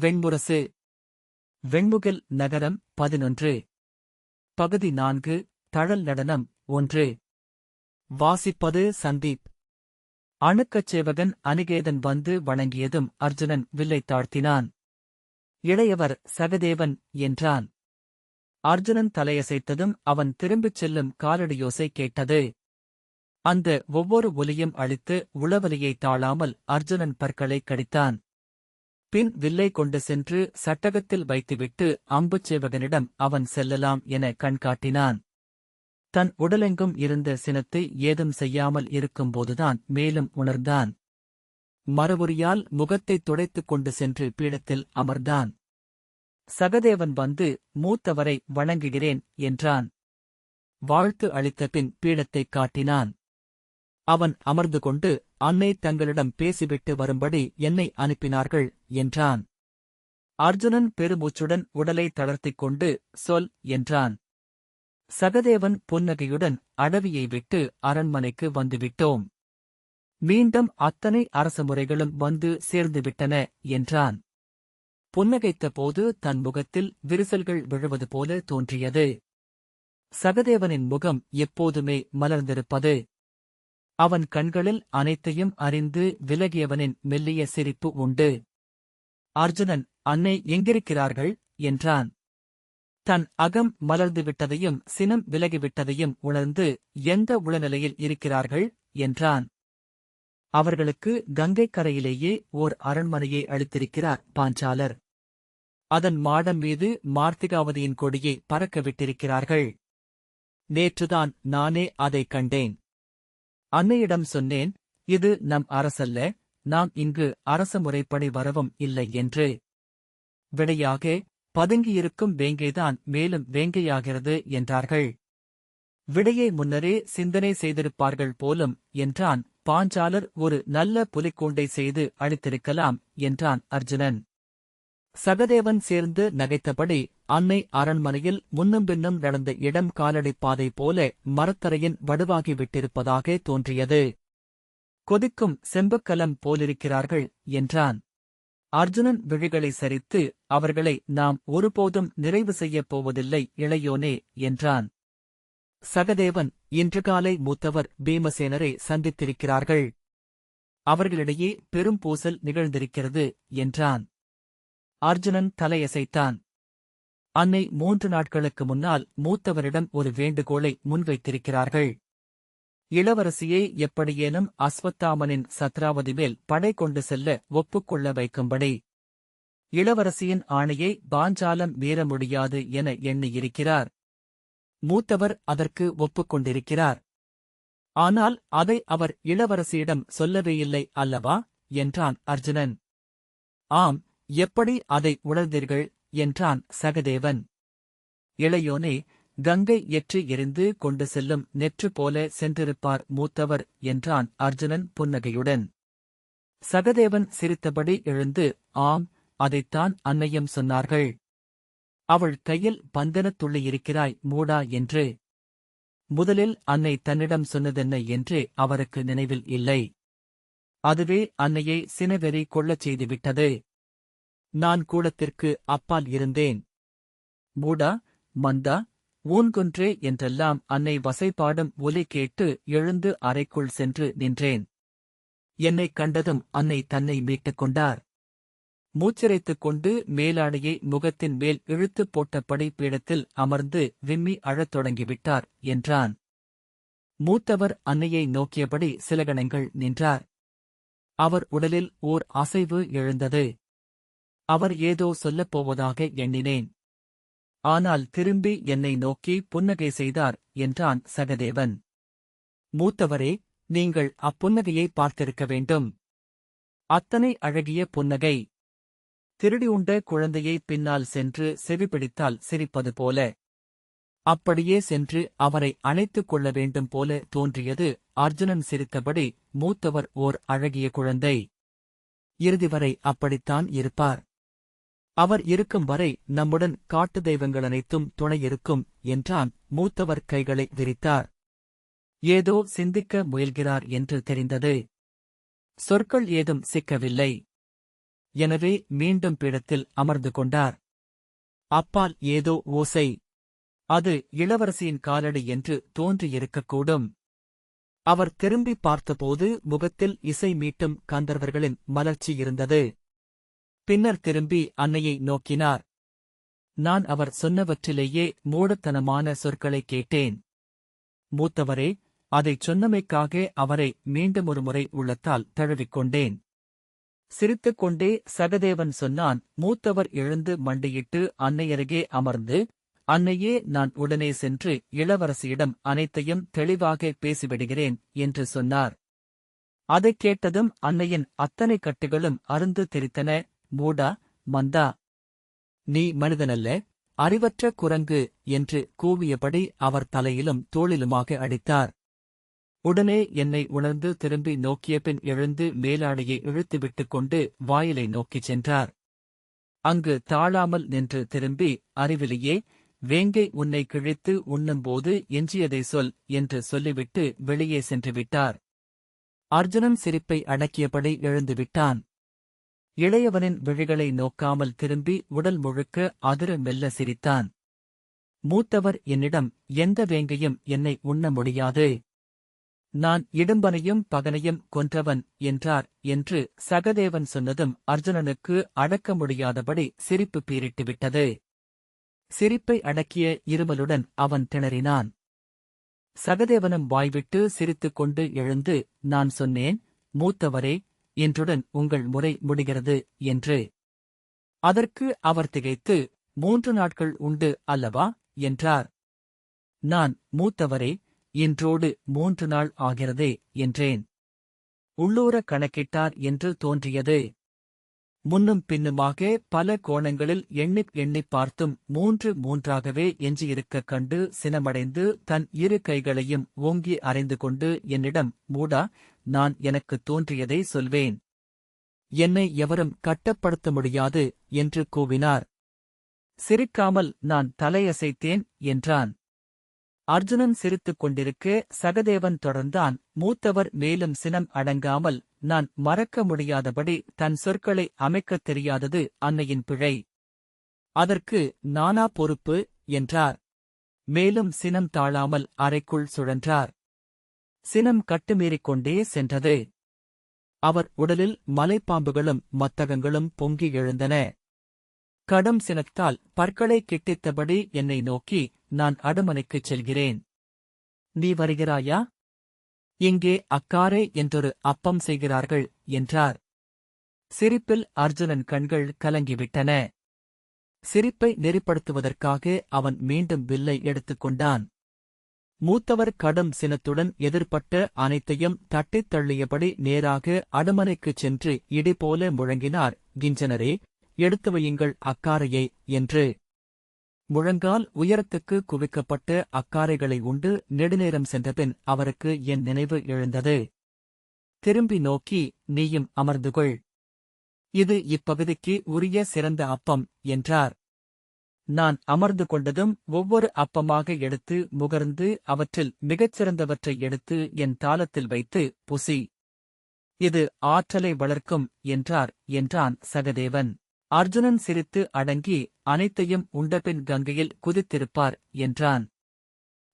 வெண்முரசு வெண்முகில் நகரம் பதினொன்று. பகுதி நான்கு தழல் நடனம் ஒன்று. வாசிப்பது சந்தீப். அணுக்கச் சேவகன் அனிகேதன் வந்து வணங்கியதும் அர்ஜுனன் வில்லை தாழ்த்தினான். இளையவர் சகதேவன் என்றான். அர்ஜுனன் தலையசைத்ததும் அவன் திரும்பிச் செல்லும் காலடியோசை கேட்டது. அந்த ஒவ்வொரு ஒலியும் அழித்து உளவலியை தாழாமல் அர்ஜுனன் பற்களை கடித்தான். பின் வில்லை கொண்டு சென்று சட்டகத்தில் வைத்துவிட்டு அம்புச்சேவகனிடம் அவன் செல்லலாம் என கண்காட்டினான் தன் உடலெங்கும் இருந்த சினத்தை ஏதும் செய்யாமல் இருக்கும்போதுதான் மேலும் உணர்ந்தான். மறுபுரியால் முகத்தைத் துடைத்துக் கொண்டு சென்று பீடத்தில் அமர்ந்தான். சகதேவன் வந்து மூத்தவரை வணங்குகிறேன் என்றான். வாழ்த்து அளித்த பின் பீடத்தைக் காட்டினான். அவன் அமர்ந்து கொண்டு அன்னை தங்களிடம் பேசிவிட்டு வரும்படி என்னை அனுப்பினார்கள் என்றான். அர்ஜுனன் பெருமூச்சுடன் உடலை தளர்த்திக் கொண்டு சொல் என்றான். சகதேவன் புன்னகையுடன் அடவியை விட்டு அரண்மனைக்கு வந்துவிட்டோம். மீண்டும் அத்தனை அரசமுறைகளும் வந்து சேர்ந்துவிட்டன என்றான். புன்னகைத்த போது தன் முகத்தில் விரிசல்கள் விழுவது போல தோன்றியது. சகதேவனின் முகம் எப்போதுமே மலர்ந்திருப்பது. அவன் கண்களில் அனைத்தையும் அறிந்து விலகியவனின் மெல்லிய சிரிப்பு உண்டு. அர்ஜுனன் அன்னை எங்கிருக்கிறார்கள்? என்றான். தன் அகம் மலர்ந்து விட்டதையும் சினம் விலகிவிட்டதையும் உணர்ந்து எந்த உளநிலையில் இருக்கிறார்கள்? என்றான். அவர்களுக்கு கங்கைக் கரையிலேயே ஓர் அரண்மனையை அளித்திருக்கிறார் பாஞ்சாலர். அதன் மாடம் மீது மார்த்திகாவதியின் கொடியை பறக்க விட்டிருக்கிறார்கள். நேற்றுதான் நானே அதைக் கண்டேன். அன்னையிடம் சொன்னேன் இது நம் அரசல்ல நாம் இங்கு அரச முறைப்படி வரவும் இல்லை என்று. விடையாக பதுங்கியிருக்கும் வேங்கைதான் மேலும் வேங்கையாகிறது என்றார்கள். விடையை முன்னரே சிந்தனை செய்திருப்பார்கள் போலும் என்றான். பாஞ்சாலர் ஒரு நல்ல புலிக்கூண்டை செய்து அளித்திருக்கலாம் என்றான் அர்ஜுனன். சகதேவன் சேர்ந்து நகைத்தபடி அன்னை அரண்மனையில் முன்னும் பின்னும் நடந்த இடம் காலடிப்பாதை போல மரத்தரையின் வடுவாகி விட்டிருப்பதாக தோன்றியது. கொதிக்கும் செம்புக்கலம் போலிருக்கிறார்கள் என்றான். அர்ஜுனன் விழிகளை சரித்து அவர்களை நாம் ஒருபோதும் நிறைவு செய்யப் போவதில்லை இளையோனே என்றான். சகதேவன் இன்று காலை மூத்தவர் பீமசேனரை சந்தித்திருக்கிறார்கள். அவர்களிடையே பெரும் பூசல் நிகழ்ந்திருக்கிறது என்றான். அர்ஜுனன் தலையசைத்தான். அன்னை மூன்று நாட்களுக்கு முன்னால் மூத்தவரிடம் ஒரு வேண்டுகோளை முன்வைத்திருக்கிறார்கள். இளவரசியை எப்படியேனும் அஸ்வத்தாமனின் சத்ராவதி மேல் படை கொண்டு செல்ல ஒப்புக்கொள்ள வைக்கும்படி. இளவரசியின் ஆணையை பாஞ்சாலம் மீற முடியாது என எண்ணியிருக்கிறார். மூத்தவர் அதற்கு ஒப்புக்கொண்டிருக்கிறார். ஆனால் அதை அவர் இளவரசியிடம் சொல்லவேயில்லை அல்லவா? என்றான் அர்ஜுனன். ஆம் எப்படி அதை உணர்ந்தீர்கள்? என்றான் சகதேவன். இளையோனே கங்கை எற்றி எரிந்து கொண்டு செல்லும் நெற்று போல சென்றிருப்பார் மூத்தவர் என்றான் அர்ஜுனன் புன்னகையுடன். சகதேவன் சிரித்தபடி எழுந்து ஆம் அதைத்தான் அன்னையும் சொன்னார்கள். அவள் கையில் பந்தனத் துள்ளியிருக்கிறாய் மூடா என்று. முதலில் அன்னை தன்னிடம் சொன்னதென்ன? என்று அவருக்கு நினைவில் இல்லை. அதுவே அன்னையை சினவெறி கொள்ளச் செய்துவிட்டது. நான் கூடத்திற்கு அப்பால் இருந்தேன். மூடா மந்தா ஊன்கொன்றே என்றெல்லாம் அன்னை வசைபாடும் ஒலி கேட்டு எழுந்து அறைக்குள் சென்று நின்றேன். என்னைக் கண்டதும் அன்னை தன்னை மீட்டுக் கொண்டார். மூச்சிரைத்துக் கொண்டு மேலாடையை முகத்தின் மேல் இழுத்துப் போட்டபடி பீடத்தில் அமர்ந்து விம்மி அழத் தொடங்கிவிட்டார் என்றான். மூத்தவர் அன்னையை நோக்கியபடி சிலகணங்கள் நின்றார். அவர் உடலில் ஓர் அசைவு எழுந்தது. அவர் ஏதோ சொல்லப் போவதாக எண்ணினேன். ஆனால் திரும்பி என்னை நோக்கி புன்னகை செய்தார் என்றான் சகதேவன். மூத்தவரே நீங்கள் அப்புன்னகையை பார்த்திருக்க வேண்டும். அத்தனை அழகிய புன்னகை. திருடி உண்ட குழந்தையை பின்னால் சென்று செவிப்பிடித்தால் சிரிப்பது போல. அப்படியே சென்று அவரை அணைத்துக் கொள்ள வேண்டும் போல தோன்றியது அர்ஜுனன் சிரித்தபடி மூத்தவர் ஓர் அழகிய குழந்தை. இறுதி வரை அப்படித்தான் இருப்பார். அவர் இருக்கும் வரை நம்முடன் காட்டு தெய்வங்கள் அனைத்தும் துணையிருக்கும் என்றான். மூத்தவர் கைகளை விரித்தார். ஏதோ சிந்திக்க முயல்கிறார் என்று தெரிந்தது. சொற்கள் ஏதும் சிக்கவில்லை. எனவே மீண்டும் பீடத்தில் அமர்ந்து கொண்டார். அப்பால் ஏதோ ஓசை. அது இளவரசியின் காலடி என்று தோன்றியிருக்கக்கூடும். அவர் திரும்பி பார்த்தபோது முகத்தில் இசை மீட்டும் கந்தர்வர்களின் மலர்ச்சி இருந்தது. பின்னர் திரும்பி அன்னையை நோக்கினார். நான் அவர் சொன்னவற்றிலேயே மூடத்தனமான சொற்களை கேட்டேன். மூத்தவரே அதைச் சொன்னமைக்காக அவரை மீண்டும் ஒரு முறை உள்ளத்தால் தழுவிக்கொண்டேன். சிரித்துக் கொண்டே சகதேவன் சொன்னான் மூத்தவர் எழுந்து மண்டியிட்டு அன்னையருகே அமர்ந்து அன்னையே நான் உடனே சென்று இளவரசியிடம் அனைத்தையும் தெளிவாக பேசிவிடுகிறேன் என்று சொன்னார். அதைக் கேட்டதும் அன்னையின் அத்தனை கட்டுகளும் அருந்து தெரித்தன மூடா மந்தா. நீ மனிதனல்ல அறிவற்ற குரங்கு என்று கூவியபடி அவர் தலையிலும் தோளிலுமாக அடித்தார். உடனே என்னை உணர்ந்து திரும்பி நோக்கிய பின் எழுந்து மேலாடையை இழுத்துவிட்டுக் கொண்டு வாயிலை நோக்கிச் சென்றார். அங்கு தாழாமல் நின்று திரும்பி அறிவிலேயே வேங்கை உன்னை கிழித்து உண்ணும்போது எஞ்சியதை சொல் என்று சொல்லிவிட்டு வெளியே சென்று விட்டார். அர்ஜுனன் சிரிப்பை அடக்கியபடி எழுந்துவிட்டான் இளையவனின் விழிகளை நோக்காமல் திரும்பி உடல் முழுக்க அதிர மெல்ல சிரித்தான். மூத்தவர் என்னிடம் எந்த வேங்கையும் என்னை உண்ண முடியாது. நான் இடும்பனையும் பகனையும் கொன்றவன் என்றார் என்று சகதேவன் சொன்னதும் அர்ஜுனனுக்கு அடக்க முடியாதபடி சிரிப்பு பீரிட்டுவிட்டது சிரிப்பை அடக்கிய இருமலுடன் அவன் திணறினான். சகதேவனும் வாய்விட்டு சிரித்துக் கொண்டு எழுந்து நான் சொன்னேன் மூத்தவரே இன்றுடன் உங்கள் முறை முடிகிறது என்று. அதற்கு அவர் திகைத்து மூன்று நாட்கள் உண்டு அல்லவா? என்றார். நான் மூத்தவரே இன்றோடு மூன்று நாள் ஆகிறதே என்றேன். உள்ளூர கணக்கிட்டார் என்று தோன்றியது. முன்னும் பின்னுமாக பல கோணங்களில் எண்ணிப் எண்ணிப் பார்த்தும் மூன்று மூன்றாகவே எஞ்சியிருக்கக் கண்டு சினமடைந்து தன் இரு கைகளையும் ஓங்கி அறைந்து கொண்டு என்னிடம் மூடா நான் எனக்குத் தோன்றியதை சொல்வேன். என்னை எவரும் கட்டப்படுத்த முடியாது என்று கூவினார். சிரிக்காமல் நான் தலையசைத்தேன் என்றான். அர்ஜுனன் சிரித்துக் கொண்டிருக்க சகதேவன் தொடர்ந்தான். மூத்தவர் மேலும் சினம் அடங்காமல் நான் மறக்க முடியாதபடி தன் சொற்களை அமைக்கத் தெரியாதது அன்னையின் பிழை. அதற்கு நானா பொறுப்பு என்றார். மேலும் சினம் தாழாமல் அறைக்குள் சுழன்றார். சினம் கட்டுமீறிக் கொண்டே சென்றது. அவர் உடலில் மலைப்பாம்புகளும் மத்தகங்களும் பொங்கி எழுந்தன. கடும் சினத்தால் பற்களை கிட்டித்தபடி என்னை நோக்கி நான் அடுமனைக்குச் செல்கிறேன் நீ வருகிறாயா? இங்கே அக்காரே என்றொரு அப்பம் செய்கிறார்கள் என்றார். சிரிப்பில் அர்ஜுனன் கண்கள் கலங்கிவிட்டன. சிரிப்பை நெறிப்படுத்துவதற்காக அவன் மீண்டும் வில்லை எடுத்துக்கொண்டான் மூத்தவர் கடும் சினத்துடன் எதிர்ப்பட்ட அனைத்தையும் தட்டித் தள்ளியபடி நேராக அடுமனைக்குச் சென்று இடிபோல முழங்கினார். கிஞ்சனரே எடுத்து வையுங்கள் அக்காரையை என்று முழங்கால் உயரத்துக்கு குவிக்கப்பட்ட அக்காரைகளை உண்டு நெடுநேரம் சென்றபின் அவருக்கு என் நினைவு எழுந்தது. திரும்பி நோக்கி நீயும் அமர்ந்துகொள். இது இப்பகுதிக்கு உரிய சிறந்த அப்பம் என்றார். நான் அமர்ந்து கொண்டதும் ஒவ்வொரு அப்பமாக எடுத்து முகர்ந்து அவற்றில் மிகச்சிறந்தவற்றை எடுத்து என் தாளத்தில் வைத்து புசி. இது ஆற்றலை வளர்க்கும் என்றார். என்றான் சகதேவன். அர்ஜுனன் சிரித்து அடங்கி அனைத்தையும் உண்டபின் கங்கையில் குதித்திருப்பார் என்றான்.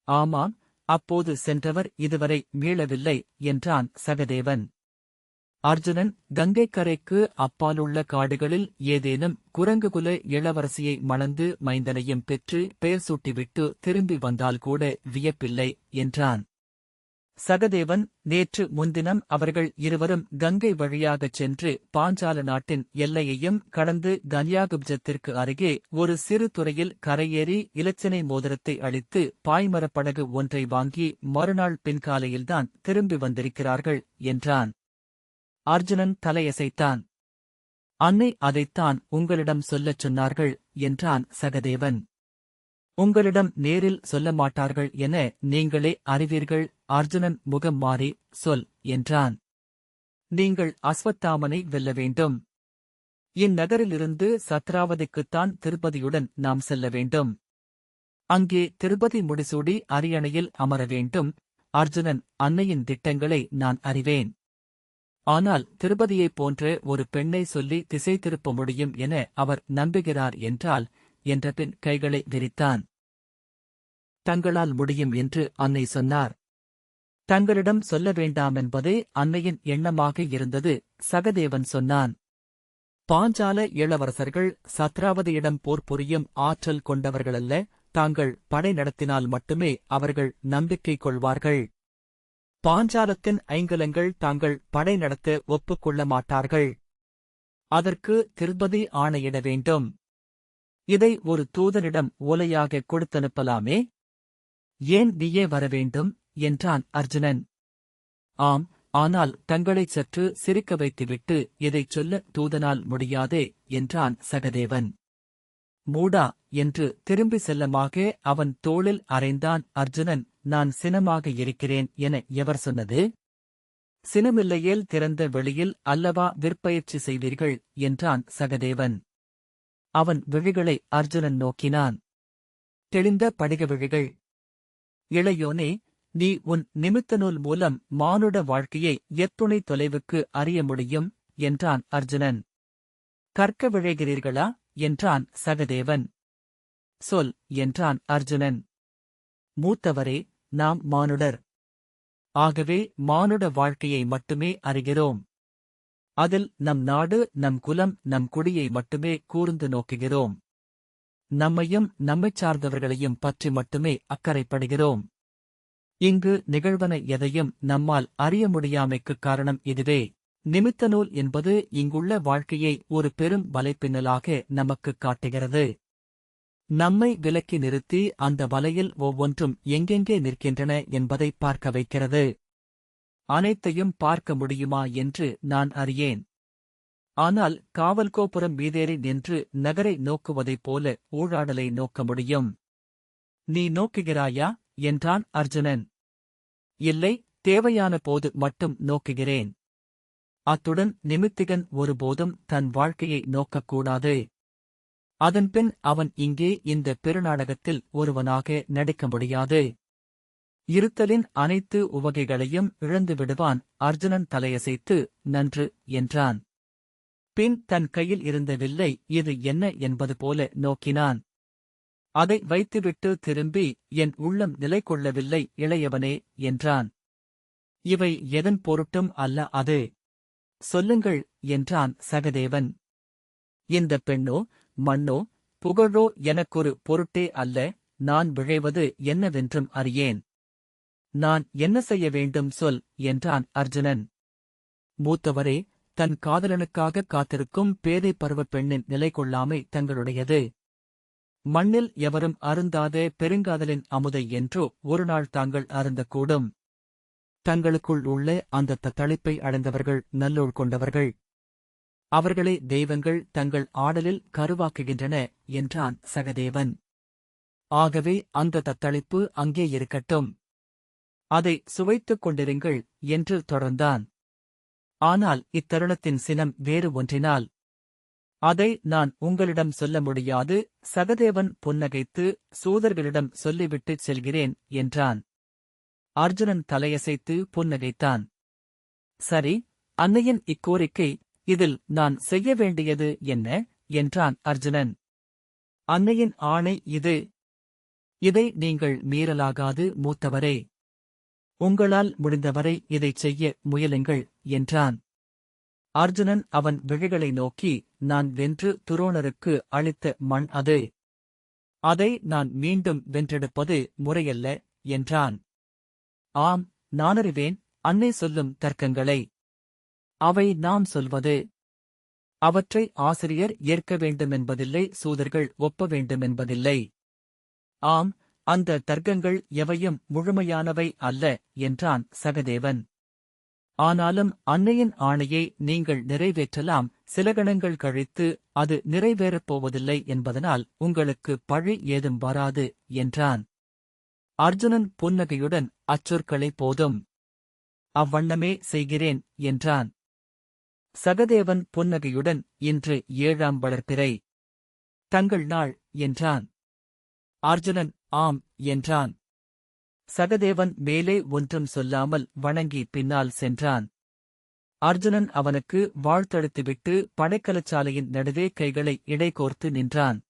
ஆமாம் அப்போது சென்றவர் இதுவரை மீளவில்லை என்றான் சகதேவன். அர்ஜுனன் கங்கைக்கரைக்கு அப்பாலுள்ள காடுகளில் ஏதேனும் குரங்குகுல இளவரசியை மணந்து மைந்தனையும் பெற்று பெயர் சூட்டிவிட்டு திரும்பி வந்தால் கூட வியப்பில்லை என்றான். சகதேவன் நேற்று முன்தினம் அவர்கள் இருவரும் கங்கை வழியாகச் சென்று பாஞ்சால நாட்டின் எல்லையையும் கடந்து கன்யாகுப்ஜத்திற்கு அருகே ஒரு சிறு துறையில் கரையேறி இலச்சினை மோதிரத்தை அளித்து பாய்மரப்படகு ஒன்றை வாங்கி மறுநாள் பின்காலையில்தான் திரும்பி வந்திருக்கிறார்கள் என்றான். அர்ஜுனன் தலையசைத்தான். அன்னை அதைத்தான் உங்களிடம் சொல்லச் சொன்னார்கள் என்றான் சகதேவன். உங்களிடம் நேரில் சொல்ல மாட்டார்கள் என நீங்களே அறிவீர்கள். அர்ஜுனன் முகம் மாறி சொல் என்றான். நீங்கள் அஸ்வத்தாமனை வெல்ல வேண்டும். இந்நகரிலிருந்து சத்ராவதிக்குத்தான் திருப்பதியுடன் நாம் செல்ல வேண்டும். அங்கே திருப்பதி முடிசூடி அரியணையில் அமர வேண்டும். அர்ஜுனன் அன்னையின் திட்டங்களை நான் அறிவேன். ஆனால் திருபதியைப் போன்ற ஒரு பெண்ணை சொல்லி திசை திருப்ப முடியும் என அவர் நம்புகிறார் என்றால் என்ற பின் கைகளை விரித்தான். தங்களால் முடியும் என்று அன்னை சொன்னார். தங்களிடம் சொல்ல வேண்டாமென்பதே அன்னையின் எண்ணமாக இருந்தது சகதேவன் சொன்னான். பாஞ்சால இளவரசர்கள் சத்ராவதியிடம் போர் புரியும் ஆற்றல் கொண்டவர்களல்ல தாங்கள் படை நடத்தினால் மட்டுமே அவர்கள் நம்பிக்கை கொள்வார்கள். பாஞ்சாலத்தின் ஐங்கலங்கள் தாங்கள் படை நடத்த ஒப்புக்கொள்ள மாட்டார்கள். அதற்கு திருப்பதி ஆணையிட வேண்டும். இதை ஒரு தூதனிடம் ஓலையாக கொடுத்தனுப்பலாமே? ஏன் நீயே வரவேண்டும்? என்றான் அர்ஜுனன். ஆம் ஆனால் தங்களைச் சற்று சிரிக்க வைத்துவிட்டு இதைச் சொல்ல தூதனால் முடியாதே என்றான் சகதேவன். மூடா என்று திரும்பி செல்லமாக அவன் தோளில் அறைந்தான் அர்ஜுனன் நான் சினமாக இருக்கிறேன் என எவர் சொன்னது? சினமில்லையேல் திறந்த வெளியில் அல்லவா விற்பயிற்சி செய்வீர்கள்? என்றான் சகதேவன். அவன் விழிகளை அர்ஜுனன் நோக்கினான். தெளிந்த படிக விழிகள். இளையோனே நீ உன் நிமித்த நூல் மூலம் மானுட வாழ்க்கையை எத்துணை தொலைவுக்கு அறிய முடியும் என்றான் அர்ஜுனன். கற்க விழைகிறீர்களா என்றான் சகதேவன். சொல் என்றான் அர்ஜுனன். மூத்தவரே நாம் மானுடர். ஆகவே மானுட வாழ்க்கையை மட்டுமே அறிகிறோம். அதில் நம் நாடு நம் குலம் நம் குடியை மட்டுமே கூர்ந்து நோக்குகிறோம். நம்மையும் நம்மைச் சார்ந்தவர்களையும் பற்றி மட்டுமே அக்கறைப்படுகிறோம். இங்கு நிகழ்வன எதையும் நம்மால் அறிய முடியாமைக்குக் காரணம் இதுவே. நிமித்த நூல் என்பது இங்குள்ள வாழ்க்கையை ஒரு பெரும் வலைப்பின்னலாக நமக்குக் காட்டுகிறது. நம்மை விலக்கி நிறுத்தி அந்த வலையில் ஒவ்வொன்றும் எங்கெங்கே நிற்கின்றன என்பதை பார்க்க வைக்கிறது. அனைத்தையும் பார்க்க முடியுமா என்று நான் அறியேன். ஆனால் காவல் கோபுரம் மீதேறி நின்று நகரை நோக்குவதைப் போல ஊழாடலை நோக்க முடியும். நீ நோக்குகிறாயா? என்றான் அர்ஜுனன். இல்லை தேவையான போது மட்டும் நோக்குகிறேன். அத்துடன் நிமித்திகன் ஒருபோதும் தன் வாழ்க்கையை நோக்கக்கூடாது. அதன்பின் அவன் இங்கே இந்த பெருநாடகத்தில் ஒருவனாக நடிக்க முடியாது. இருத்தலின் அனைத்து உவகைகளையும் இழந்து விடுவான். அர்ஜுனன் தலையசைத்து நன்று என்றான். பின் தன் கையில் இருந்த வில்லை இது என்ன? என்பது போல நோக்கினான். அதை வைத்துவிட்டு திரும்பி என் உள்ளம் நிலை கொள்ளவில்லை இளையவனே என்றான். இவை எதன் பொருட்டும் அல்ல அது? சொல்லுங்கள் என்றான் சகதேவன். இந்த பெண்ணோ மண்ணோ புகழோ எனக்கொரு பொருட்டே அல்ல நான் விழைவது என்னவென்றும் அறியேன். நான் என்ன செய்ய வேண்டும் சொல் என்றான் அர்ஜுனன். மூத்தவரே தன் காதலனுக்காக காத்திருக்கும் பேதை பருவப் பெண்ணின் நிலை கொள்ளாமை தங்களுடையது. மண்ணில் எவரும் அருந்தாத பெருங்காதலின் அமுதை என்றோ ஒருநாள் தாங்கள் அருந்தக்கூடும். தங்களுக்குள் உள்ள அந்த தத்தளிப்பை அடைந்தவர்கள் நல்லோள் கொண்டவர்கள். அவர்களே தெய்வங்கள் தங்கள் ஆடலில் கருவாக்குகின்றன என்றான் சகதேவன். ஆகவே அந்த தத்தளிப்பு அங்கே இருக்கட்டும். அதை சுவைத்துக் கொண்டிருங்கள் என்று தொடர்ந்தான். ஆனால் இத்தருணத்தின் சினம் வேறு ஒன்றினால். அதை நான் உங்களிடம் சொல்ல முடியாது சகதேவன் புன்னகைத்து சூதர்களிடம் சொல்லிவிட்டுச் செல்கிறேன் என்றான். அர்ஜுனன் தலையசைத்து புன்னகைத்தான். சரி அன்னையின் இக்கோரிக்கை இதில் நான் செய்ய வேண்டியது என்ன? என்றான் அர்ஜுனன். அன்னையின் ஆணை இது. இதை நீங்கள் மீறலாகாது மூத்தவரே. உங்களால் முடிந்தவரை இதைச் செய்ய முயலுங்கள் என்றான். அர்ஜுனன் அவன் விழிகளை நோக்கி நான் வென்று துரோணருக்கு அளித்த மண் அது. அதை நான் மீண்டும் வென்றெடுப்பது முறையல்ல என்றான். ஆம் நானறிவேன் அன்னை சொல்லும் தர்க்கங்களை. அவை நாம் சொல்வது. அவற்றை ஆசிரியர் ஏற்க வேண்டுமென்பதில்லை சூதர்கள் ஒப்ப வேண்டுமென்பதில்லை. ஆம் அந்த தர்க்கங்கள் எவையும் முழுமையானவை அல்ல என்றான் சகதேவன். ஆனாலும் அன்னையின் ஆணையை நீங்கள் நிறைவேற்றலாம் சில கணங்கள் கழித்து அது நிறைவேறப் போவதில்லை என்பதனால் உங்களுக்கு பழி ஏதும் வராது என்றான். அர்ஜுனன் புன்னகையுடன் அச்சொற்களை போதும். அவ்வண்ணமே செய்கிறேன் என்றான். சகதேவன் புன்னகையுடன் இன்று ஏழாம் வளர்ப்பிறை தங்கள் நாள் என்றான். அர்ஜுனன் ஆம் என்றான். சகதேவன் மேலே ஒன்றும் சொல்லாமல் வணங்கி பின்னால் சென்றான். அர்ஜுனன் அவனுக்கு வாழ்த்தெடுத்துவிட்டு படைக்கலச்சாலையின் நடுவே கைகளை இடைகோர்த்து நின்றான்.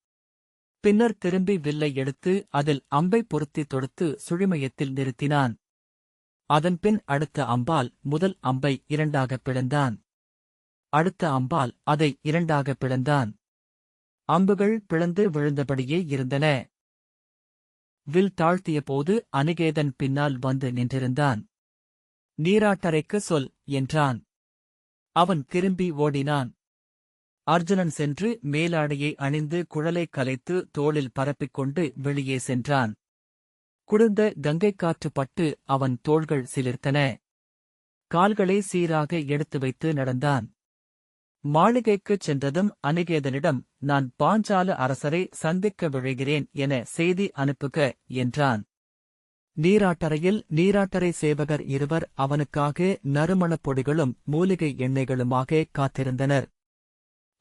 பின்னர் திரும்பி வில்லை எடுத்து அதில் அம்பை பொருத்தி தொடுத்து சுழிமயத்தில் நிறுத்தினான். அதன்பின் அடுத்த அம்பால் முதல் அம்பை இரண்டாகப் பிளந்தான். அடுத்த அம்பால் அதை இரண்டாகப் பிளந்தான். அம்புகள் பிளந்து விழுந்தபடியே இருந்தன. வில் தாழ்த்தியபோது அனிகேதன் பின்னால் வந்து நின்றிருந்தான். நீராட்டரைக்கு சொல் என்றான். அவன் திரும்பி ஓடினான். அர்ஜுனன் சென்று மேலாடையை அணிந்து குழலை கலைத்து தோளில் பரப்பிக்கொண்டு வெளியே சென்றான். குளிர்ந்த கங்கைக் காற்று பட்டு அவன் தோள்கள் சிலிர்த்தன. கால்களை சீராக எடுத்து வைத்து நடந்தான். மாளிகைக்குச் சென்றதும் அனிகேதனிடம் நான் பாஞ்சால அரசரை சந்திக்க விழைகிறேன் என செய்தி அனுப்புக என்றான். நீராட்டறையில் நீராட்டறை சேவகர் இருவர் அவனுக்காக நறுமணப் பொடிகளும் மூலிகை எண்ணெய்களுமாக காத்திருந்தனர்.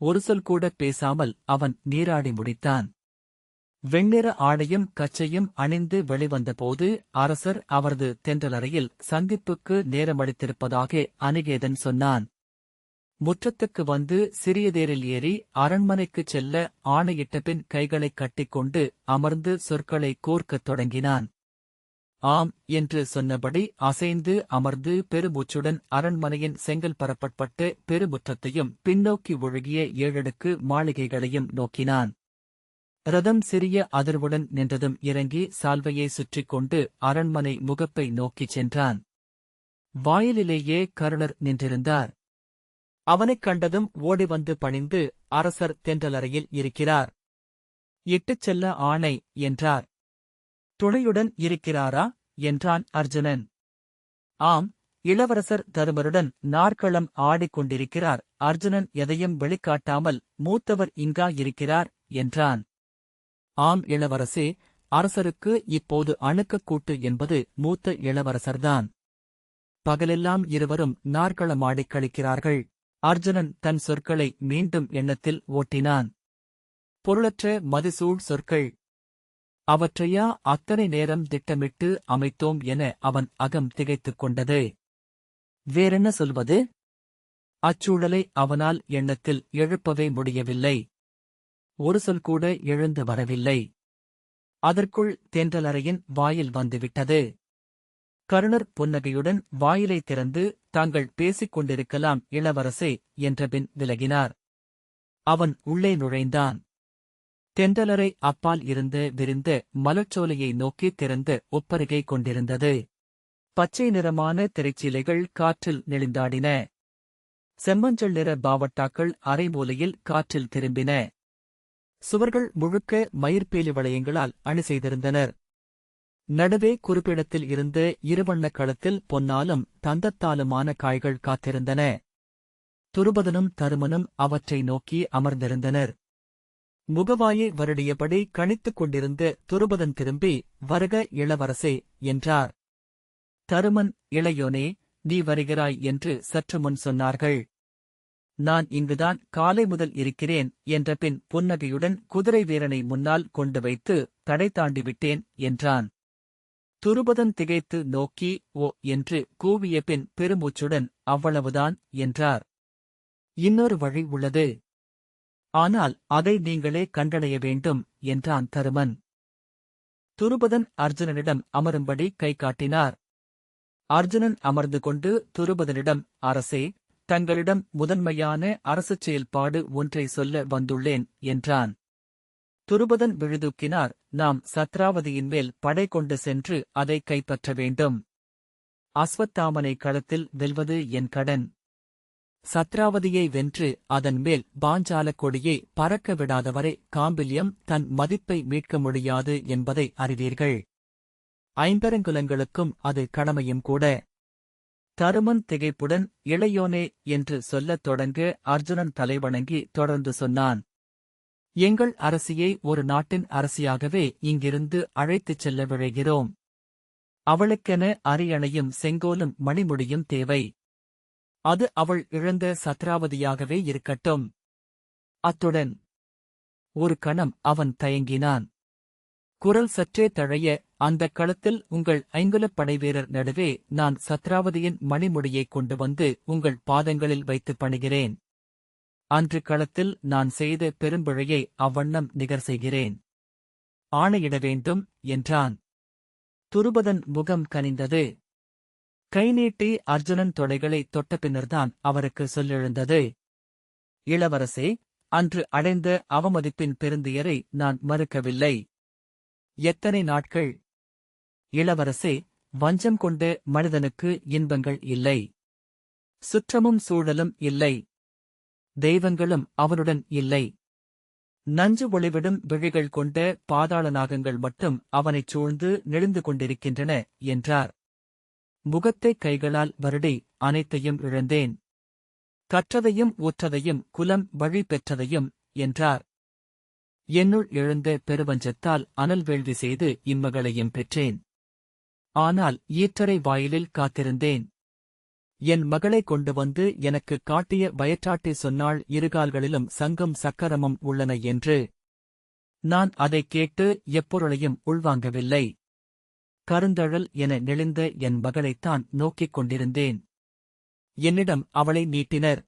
ஒரு சொல் கூட பேசாமல் அவன் நீராடி முடித்தான். வெண்ணிற ஆடையும் கச்சையும் அணிந்து வெளிவந்தபோது அரசர் அவரது தென்றலறையில் சந்திப்புக்கு நேரமளித்திருப்பதாக அனிகேதன் சொன்னான். முற்றத்துக்கு வந்து சிறியதேரில் ஏறி அரண்மனைக்குச் செல்ல ஆணையிட்ட பின் கைகளைக் கட்டிக்கொண்டு அமர்ந்து சொற்களை கோர்க்கத் தொடங்கினான். ஆம் என்று சொன்னபடி அசைந்து அமர்ந்து பெருமூச்சுடன் அரண்மனையின் செங்கல் பரப்பப்பட்டு பெருமுற்றத்தையும் பின்னோக்கி ஒழுகிய ஏழடுக்கு மாளிகைகளையும் நோக்கினான். ரதம் சிறிய அதிர்வுடன் நின்றதும் இறங்கி சால்வையை சுற்றிக் கொண்டு அரண்மனை முகப்பை நோக்கிச் சென்றான். வாயிலிலேயே கருணர் நின்றிருந்தார். அவனைக் கண்டதும் ஓடி வந்து பணிந்து அரசர் தென்றலறையில் இருக்கிறார். இட்டுச் செல்ல ஆணை என்றார். துணையுடன் இருக்கிறாரா? என்றான் அர்ஜுனன். ஆம் இளவரசர் தருமருடன் நாற்களம் ஆடிக்கொண்டிருக்கிறார் அர்ஜுனன் எதையும் வெளிக்காட்டாமல் மூத்தவர் இங்கா இருக்கிறார் என்றான். ஆம் இளவரசே அரசருக்கு இப்போது அணுக்கக்கூட்டு என்பது மூத்த இளவரசர்தான். பகலெல்லாம் இருவரும் நாற்களமாடிக் கழிக்கிறார்கள் அர்ஜுனன் தன் சொற்களை மீண்டும் எண்ணத்தில் ஓட்டினான். பொருளற்ற மதிசூழ் சொற்கள். அவற்றையா அத்தனை நேரம் திட்டமிட்டு அமைத்தோம் என அவன் அகம் திகைத்துக் கொண்டது. வேறென்ன சொல்வது? அச்சூழலை அவனால் எண்ணத்தில் எழுப்பவே முடியவில்லை. ஒரு சொல் கூட எழுந்து வரவில்லை. அதற்குள் தென்றலறையின் வாயில் வந்துவிட்டது. கருணர் புன்னகையுடன் வாயிலை திறந்து தாங்கள் பேசிக் கொண்டிருக்கலாம் இளவரசே என்றபின் விலகினார். அவன் உள்ளே நுழைந்தான். தென்றலரை அப்பால் இருந்து விரிந்து மலச்சோலையை நோக்கி திறந்து ஒப்பருகை கொண்டிருந்தது. பச்சை நிறமான திரைச்சீலைகள் காற்றில் நெளிந்தாடின. செம்மஞ்சள் நிற பாவட்டாக்கள் அரைமூலையில் காற்றில் திரும்பின. சுவர்கள் முழுக்க மயிர்பேலி வளையங்களால் அணி செய்திருந்தனர். நடுவே குறிப்பிடத்தில் இருந்து இருவண்ணக் களத்தில் பொன்னாலும் தந்தத்தாலுமான காய்கள் காத்திருந்தன. துருபதனும் தருமனும் அவற்றை நோக்கி அமர்ந்திருந்தனர். முகவாயை வருடியபடி கணித்துக் கொண்டிருந்த துருபதன் திரும்பி வருக இளவரசே என்றார். தருமன் இளையோனே நீ வருகிறாய் என்று சற்று முன் சொன்னார்கள். நான் இங்குதான் காலை முதல் இருக்கிறேன் என்ற பின் புன்னகையுடன் குதிரை வீரனை முன்னால் கொண்டு வைத்து தடை தாண்டி விட்டேன் என்றான். துருபதன் திகைத்து நோக்கி ஓ என்று கூவிய பின் பெருமூச்சுடன் அவ்வளவுதான் என்றார். இன்னொரு வழி உள்ளது. ஆனால் அதை நீங்களே கண்டடைய வேண்டும் என்றான் தருமன். துருபதன் அர்ஜுனனிடம் அமரும்படி கை காட்டினார். அர்ஜுனன் அமர்ந்து கொண்டு துருபதனிடம் அரசே தங்களிடம் முதன்மையான அரசுச் செயல்பாடு ஒன்றை சொல்ல வந்துள்ளேன் என்றான். துருபதன் விழுதுக்கினார். நாம் சத்ராவதியின் மேல் படை கொண்டு சென்று அதை கைப்பற்ற வேண்டும். அஸ்வத்தாமனை களத்தில் வெல்வது என் கடன். சத்ராவதியை வென்று அதன் மேல் பாஞ்சாலக் கொடியை பறக்க விடாதவரை காம்பில்யம் தன் மதிப்பை மீட்க முடியாது என்பதை அறிவீர்கள். ஐம்பெருங்குலங்களுக்கும் அது கடமையும் கூட. தருமன் திகைப்புடன் இளையோனே என்று சொல்லத் தொடங்க அர்ஜுனன் தலைவணங்கி தொடர்ந்து சொன்னான். எங்கள் அரசியை ஒரு நாட்டின் அரசியாகவே இங்கிருந்து அழைத்துச் செல்ல விழைகிறோம். அவளுக்கென அரியணையும் செங்கோலும் மணிமுடியும் தேவை. அது அவள் இழந்த சத்ராவதியாகவே இருக்கட்டும். அத்துடன் ஒரு கணம் அவன் தயங்கினான். குரல் சற்றே தழைய அந்தக் களத்தில் உங்கள் ஐங்குலப் படைவீரர் நடுவே நான் சத்ராவதியின் மணிமுடியைக் கொண்டு வந்து உங்கள் பாதங்களில் வைத்து பணிகிறேன். அன்று களத்தில் நான் செய்த பெரும்பிழையை அவ்வண்ணம் நிகர் செய்கிறேன் ஆணையிட வேண்டும் என்றான். துருபதன் முகம் கனிந்தது. கை நீட்டி அர்ஜுனன் தொடைகளை தொட்ட பின்னர்தான் அவருக்கு சொல்லெழுந்தது. இளவரசே அன்று அடைந்த அவமதிப்பின் பெருந்தியரை நான் மறுக்கவில்லை. எத்தனை நாட்கள்? இளவரசே வஞ்சம் கொண்ட மனிதனுக்கு இன்பங்கள் இல்லை. சுற்றமும் சூழலும் இல்லை. தெய்வங்களும் அவனுடன் இல்லை. நஞ்சு ஒளிவிடும் விழிகள் கொண்ட பாதாள நாகங்கள் மட்டும் அவனைச் சூழ்ந்து நெளிந்து கொண்டிருக்கின்றன என்றார். முகத்தை கைகளால் வருடி அனைத்தையும் இழந்தேன். கற்றதையும் ஊற்றதையும் குலம் வழி பெற்றதையும் என்றார். என்னுள் எழுந்த பெருவஞ்சத்தால் அனல் வேள்வி செய்து இம்மகளையும் பெற்றேன். ஆனால் ஈற்றரை வாயிலில் காத்திருந்தேன். என் மகளை கொண்டு வந்து எனக்கு காட்டிய வயற்றாட்டை சொன்னாள் இருகால்களிலும் சங்கம் சக்கரமும் உள்ளன என்று. நான் அதைக் கேட்டு எப்பொருளையும் உள்வாங்கவில்லை. கருந்தழல் என நெளிந்த என் மகளைத்தான் நோக்கிக் கொண்டிருந்தேன். என்னிடம் அவளை நீட்டினர்.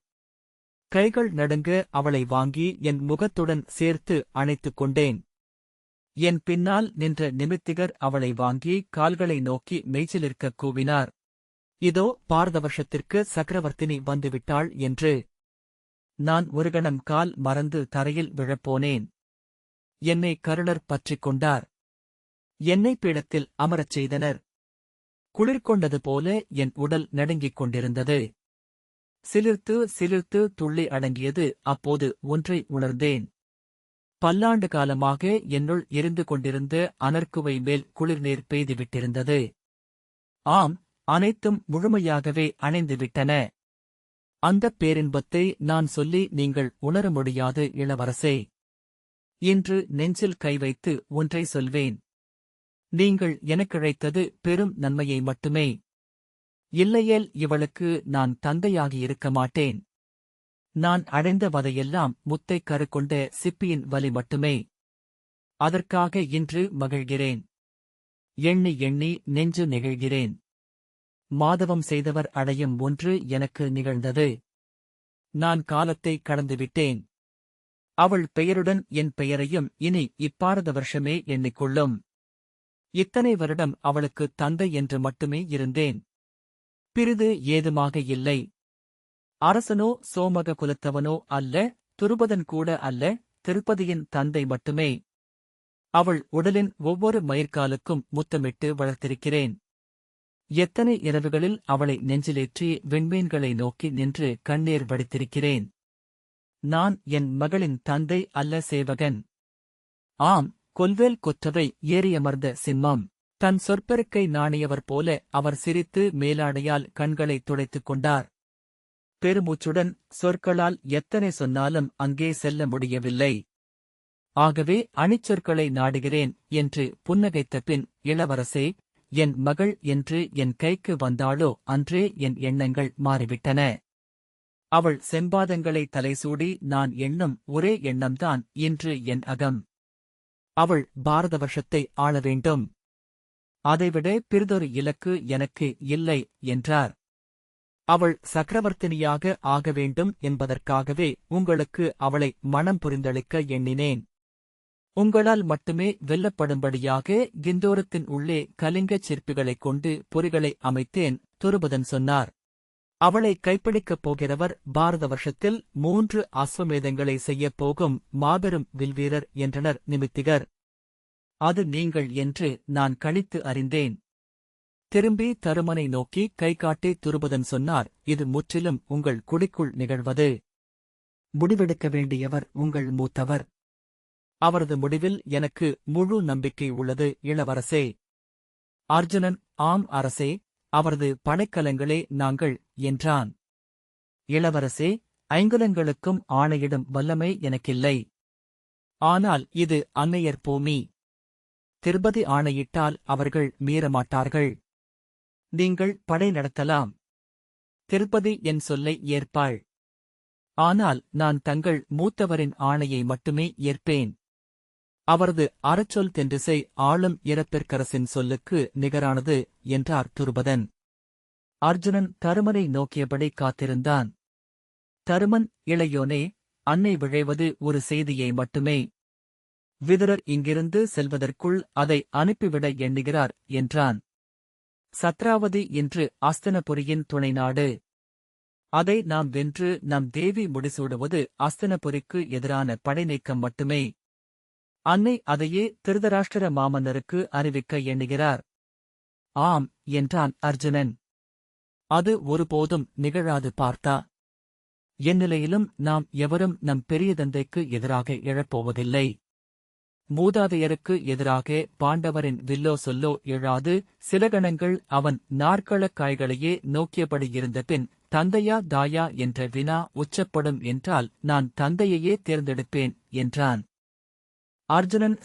கைகள் நடுங்க அவளை வாங்கி என் முகத்துடன் சேர்த்து அணைத்துக் கொண்டேன். என் பின்னால் நின்ற நிமித்திகர் அவளை வாங்கி கால்களை நோக்கி மெய்ச்சிலிருக்க கூவினார். இதோ பாரதவர்ஷத்திற்கு சக்கரவர்த்தினி வந்துவிட்டாள் என்று நான் ஒரு கணம் கால் மறந்து தரையில் விழப்போனேன். என்னை கருணர் பற்றிக் கொண்டார். என்னை பீடத்தில் அமரச் செய்தனர். குளிர்கொண்டது போல என் உடல் நடுங்கிக் கொண்டிருந்தது. சிலிர்த்து சிலிர்த்து துள்ளி அடங்கியது அப்போது ஒன்றை உணர்ந்தேன். பல்லாண்டு காலமாக என்னுள் எரிந்து கொண்டிருந்த அனர்க்குவை மேல் குளிர்நீர் பெய்துவிட்டிருந்தது. ஆம் அனைத்தும் முழுமையாகவே அணைந்துவிட்டன. அந்தப் பேரின்பத்தை நான் சொல்லி நீங்கள் உணர முடியாது இளவரசே. இன்று நெஞ்சில் கை வைத்து ஒன்றை சொல்வேன். நீங்கள் எனக்கிழைத்தது பெரும் நன்மையை மட்டுமே. இல்லையேல் இவளுக்கு நான் தந்தையாகியிருக்க மாட்டேன். நான் அடைந்த வதையெல்லாம் முத்தை கருக்கொண்ட சிப்பியின் வலி மட்டுமே. அதற்காக இன்று மகிழ்கிறேன். எண்ணி எண்ணி நெஞ்சு நெகிழ்கிறேன். மாதவம் செய்தவர் அடையும் ஒன்று எனக்கு நிகழ்ந்தது. நான் காலத்தை கடந்துவிட்டேன். அவள் பெயருடன் என் பெயரையும் இனி இப்பாரத வருஷமே எண்ணிக்கொள்ளும். இத்தனை வருடம் அவளுக்கு தந்தை என்று மட்டுமே இருந்தேன். பிரிது ஏதுமாக இல்லை. அரசனோ சோமக குலத்தவனோ அல்ல துருபதன் கூட அல்ல திருப்பதியின் தந்தை மட்டுமே. அவள் உடலின் ஒவ்வொரு மயிர்காலுக்கும் முத்தமிட்டு வளர்த்திருக்கிறேன். எத்தனை இரவுகளில் அவளை நெஞ்சிலேற்றி விண்மீன்களை நோக்கி நின்று கண்ணீர் வடித்திருக்கிறேன்? நான் என் மகளின் தந்தை அல்ல சேவகன். ஆம் கொல்வேல் கொற்றவை ஏறியமர்ந்த சிம்மம். தன் சொற்பெருக்கை நாணியவர் போல அவர் சிரித்து மேலாடையால் கண்களை துடைத்துக் கொண்டார். பெருமூச்சுடன் சொற்களால் எத்தனை சொன்னாலும் அங்கே செல்ல முடியவில்லை. ஆகவே அணிச்சொற்களை நாடுகிறேன் என்று புன்னகைத்த பின் இளவரசே என் மகள் என்று என் கைக்கு வந்தாளோ அன்றே என் எண்ணங்கள் மாறிவிட்டன. அவள் செம்பாதங்களை தலைசூடி நான் எண்ணும் ஒரே எண்ணம்தான் இன்று என் அகம். அவள் பாரத வருஷத்தை ஆள வேண்டும். அதைவிட பிறிதொரு இலக்கு எனக்கு இல்லை என்றார். அவள் சக்கரவர்த்தினியாக ஆக வேண்டும் என்பதற்காகவே உங்களுக்கு அவளை மனம் புரிந்தளிக்க எண்ணினேன். உங்களால் மட்டுமே வெல்லப்படும்படியாக கிந்தோரத்தின் உள்ளே கலிங்கச் சிற்பிகளைக் கொண்டு பொறிகளை அமைத்தேன் துருபதன் சொன்னார். அவளை கைப்பிடிக்கப் போகிறவர் பாரத வருஷத்தில் மூன்று அஸ்வமேதங்களை செய்யப் போகும் மாபெரும் வில்வீரர் என்றனர் நிமித்திகர். அது நீங்கள் என்று நான் கழித்து அறிந்தேன். திரும்பி தருமனை நோக்கி கைகாட்டி துருபதன் சொன்னார் இது முற்றிலும் உங்கள் குடிக்குள் நிகழ்வது. முடிவெடுக்க வேண்டியவர் உங்கள் மூத்தவர். அவரது முடிவில் எனக்கு முழு நம்பிக்கை உள்ளது இளவரசே. அர்ஜுனன் ஆம் அரசே அவரது படைக்கலங்களே நாங்கள் என்றான். இளவரசே ஐங்குலங்களுக்கும் ஆணையிடும் வல்லமை எனக்கில்லை. ஆனால் இது அன்னையர் பூமி. திருப்பதி ஆணையிட்டால் அவர்கள் மீறமாட்டார்கள். நீங்கள் படை நடத்தலாம். திருப்பதி என் சொல்லை ஏற்பாள். ஆனால் நான் தங்கள் மூத்தவரின் ஆணையை மட்டுமே ஏற்பேன். அவரது அறச்சொல் தென்றிசை ஆளும் இறப்பிற்கரசின் சொல்லுக்கு நிகரானது என்றார் துருபதன். அர்ஜுனன் தருமனை நோக்கியபடி காத்திருந்தான். தருமன் இளையோனே அன்னை விழைவது ஒரு செய்தியை மட்டுமே. விதுரர் இங்கிருந்து செல்வதற்குள் அதை அனுப்பிவிட எண்ணுகிறார் என்றான். சத்ராவதி இன்று அஸ்தனபுரியின் துணை நாடு அதை நாம் வென்று நம் தேவி முடிசூடுவது அஸ்தனபுரிக்கு எதிரான படைநீக்கம் மட்டுமே. அன்னை அதையே திருதராஷ்டிர மாமன்னருக்கு அறிவிக்க எண்ணுகிறார். ஆம் என்றான் அர்ஜுனன். அது ஒருபோதும் நிகழாது பார்த்தா. எந்நிலையிலும் நாம் எவரும் நம் பெரிய தந்தைக்கு எதிராக எழப்போவதில்லை. மூதாதையருக்கு எதிராக பாண்டவரின் வில்லோ சொல்லோ எழாது. சில கணங்கள் அவன் நாற்களக் காய்களையே நோக்கியபடி இருந்த பின் தந்தையா தாயா என்ற வினா உச்சப்படும் என்றால் நான் தந்தையையே தேர்ந்தெடுப்பேன் என்றான். அர்ஜுனன்